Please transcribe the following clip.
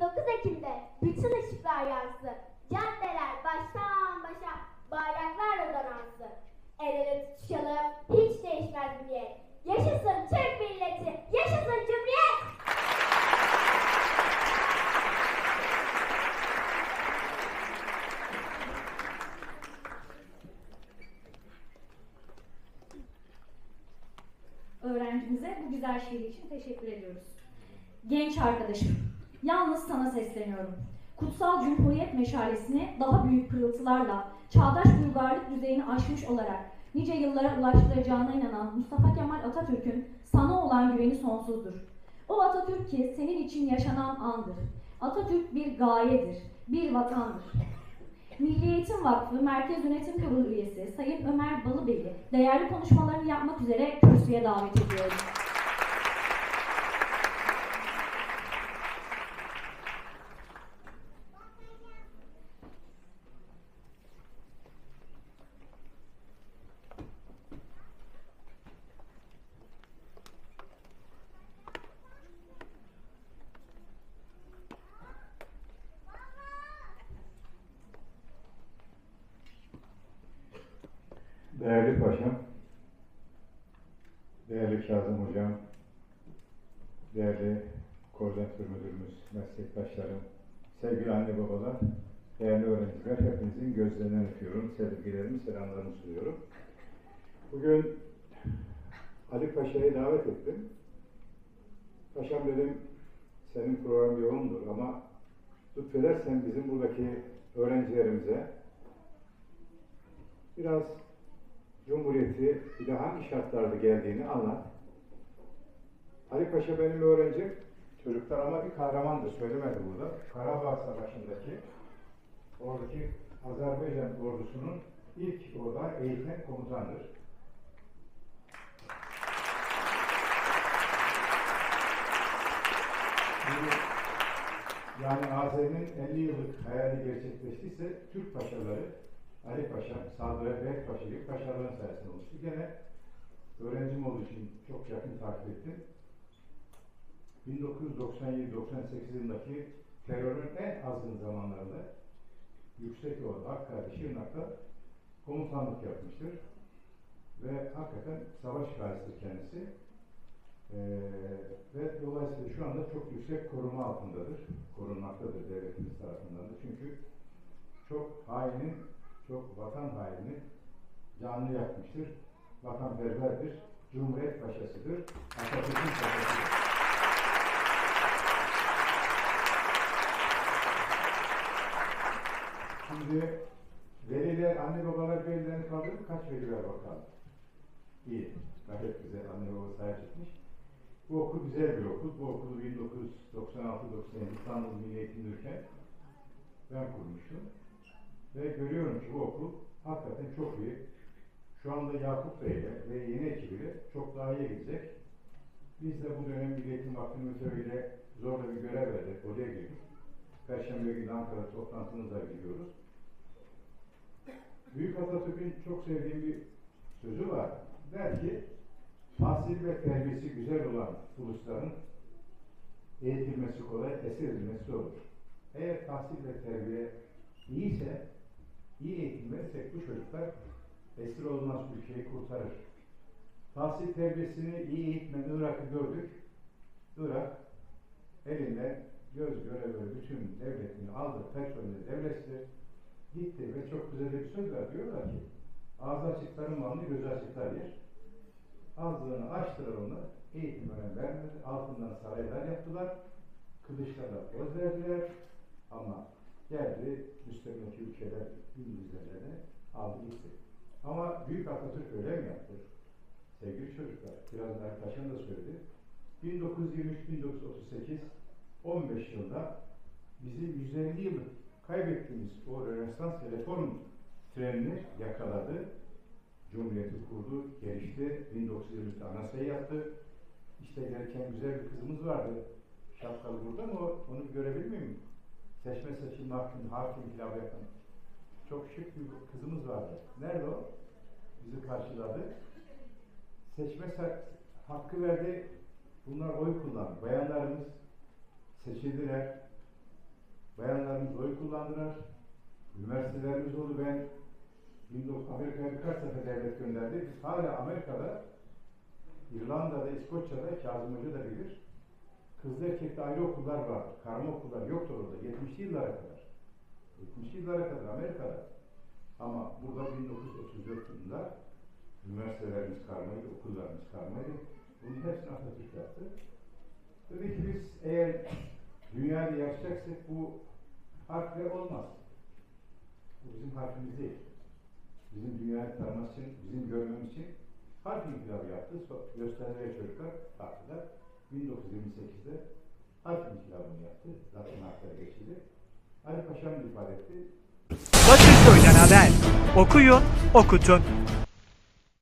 29 Ekim'de bütün ışıklar yansın. Caddeler baştan başa bayraklarla donansın. El ele tutuşalım, hiç değişmez niyet. Yaşasın Türk milleti, yaşasın Cumhuriyet! Öğrencimize bu güzel şiir için teşekkür ediyoruz. Genç arkadaşım, yalnız sana sesleniyorum. Kutsal Cumhuriyet meşalesini daha büyük pırıltılarla, çağdaş uygarlık düzeyini aşmış olarak nice yıllara ulaştıracağına inanan Mustafa Kemal Atatürk'ün sana olan güveni sonsuzdur. O Atatürk ki senin için yaşanan andır. Atatürk bir gayedir, bir vatandır. Milli Eğitim Vakfı Merkez Yönetim Kurulu üyesi Sayın Ömer Balıbey'i değerli konuşmalarını yapmak üzere kürsüye davet ediyorum. Değerli paşam, değerli Kazım hocam, değerli koordinatör müdürümüz, meslektaşlarım, sevgili anne babalar, değerli öğrenciler, hepinizin gözlerinden öpüyorum, sevgilerimi, selamlarımı sunuyorum. Bugün Ali Paşa'yı davet ettim. Paşam dedim, senin program yoğundur ama lütfedersen bizim buradaki öğrencilerimize biraz Cumhuriyeti de hangi şartlarda geldiğini anlat. Ali Paşa benim öğrencim. Çocuklar ama bir kahramandır. Söylemedi burada. Karabağ Savaşı'ndaki oradaki Azerbaycan ordusunun ilk orada eğitim komutandır. Yani Azer'in 50 yıllık hayali gerçekleştiyse Türk paşaları Ali Paşa, Sadri Bey Paşa gibi paşaların sayesinde oluştu. Gene öğrencim olduğu için çok yakın takip ettim. 1997-98 yılındaki terörün en azgın zamanlarında Yüksekova'da, Hakkari, Şırnak'ta komutanlık yapmıştır. Ve hakikaten savaş gazisidir kendisi. Ee, ve dolayısıyla şu anda çok yüksek koruma altındadır. Korunmaktadır devletimiz tarafından da. Çünkü çok hainin çok vatan haini canlı yapmıştır. Vatanperverdir. Cumhuriyet Paşasıdır. Atatürk'ün paşasıdır. Şimdi veliler, anne babalar velilerini kaldırıp kaç veli var bakalım. İyi. Gayet güzel. Anne baba sahip çıkmış. Bu okul güzel bir okul. Bu okulu 1996-97 İstanbul Milli Eğitim Ülken ben kurmuştum. Ve görüyorum ki bu okul hakikaten çok iyi. Şu anda Yakup Bey ile ve yeni ekibiyle çok daha iyi gidecek. Biz de bu dönem Milli Eğitim Vakfı Müdürlüğü'yle zorla bir görev verdik. Oraya girdik. Perşembe günü Ankara toplantımıza gidiyoruz. Büyük Atatürk'ün çok sevdiğim bir sözü var. Der ki, tahsil ve terbiyesi güzel olan ulusların eğitilmesi kolay, esir edilmesi olur. Eğer tahsil ve terbiye iyiyse, iyi eğitim verirsek bu çocuklar esir olmaz ülkeyi kurtarır. Tahsil terbiyesini iyi eğitmen Irak'ı gördük. Irak elinde göz göre göre bütün devletini aldı, personeli devleşti. Gitti ve çok güzel bir söz var. Diyorlar ki, ağzı açıkların malını gözü açıklar yer. Ağzını açtılar onu, eğitim önem vermedi. Altından saraylar yaptılar. Kılıçlarla poz verdiler. Ama geldi müstemleke ülkeler İngilizlerle aldı gitti. Ama Büyük Atatürk öyle mi yaptı? Sevgili çocuklar, biraz daha Taşan da söyledi. 1923-1938 15 yılda bizim 150 yıl kaybettiğimiz o Rönesans reform trenini yakaladı. Cumhuriyeti kurdu, gelişti. 1923'te anasayı yaptı. İşte gelirken güzel bir kızımız vardı. Şapkalı burada mı? Onu görebilir miyim? Seçme seçim hakim, hakim pilav yapan. Çok şık bir kızımız vardı. Nerede o? Bizi karşıladı. Seçme hakkı verdi. Bunlar oy kullandı. Bayanlarımız seçildiler. Bayanlarımız oy kullandılar. Üniversitelerimiz oldu. Ben 19 Amerika'ya birkaç sefer devlet gönderdi. Biz hala Amerika'da, İrlanda'da, İskoçya'da, Kazım Hoca da bilir. Kızlı erkekli ayrı okullar var. Karma okullar yoktur orada. 70'li yıllara kadar. 70'li yıllara kadar Amerika'da. Ama burada 1934 yılında üniversitelerimiz karmaydı, okullarımız karmaydı. Bunun hepsini Atatürk yaptı. Dedi ki biz eğer dünyada yaşayacaksak bu harfle olmaz. Bu bizim harfimiz değil. Bizim dünyayı tanıması için, bizim görmemiz için harf inkılabı yaptı. Gösterileri çocuklar taktılar. 1928'de harf inkılabını yaptı. Latin harfleri geçildi. Ali Paşa'm ifade etti. Bakırköy'den haber. Okuyun, okutun.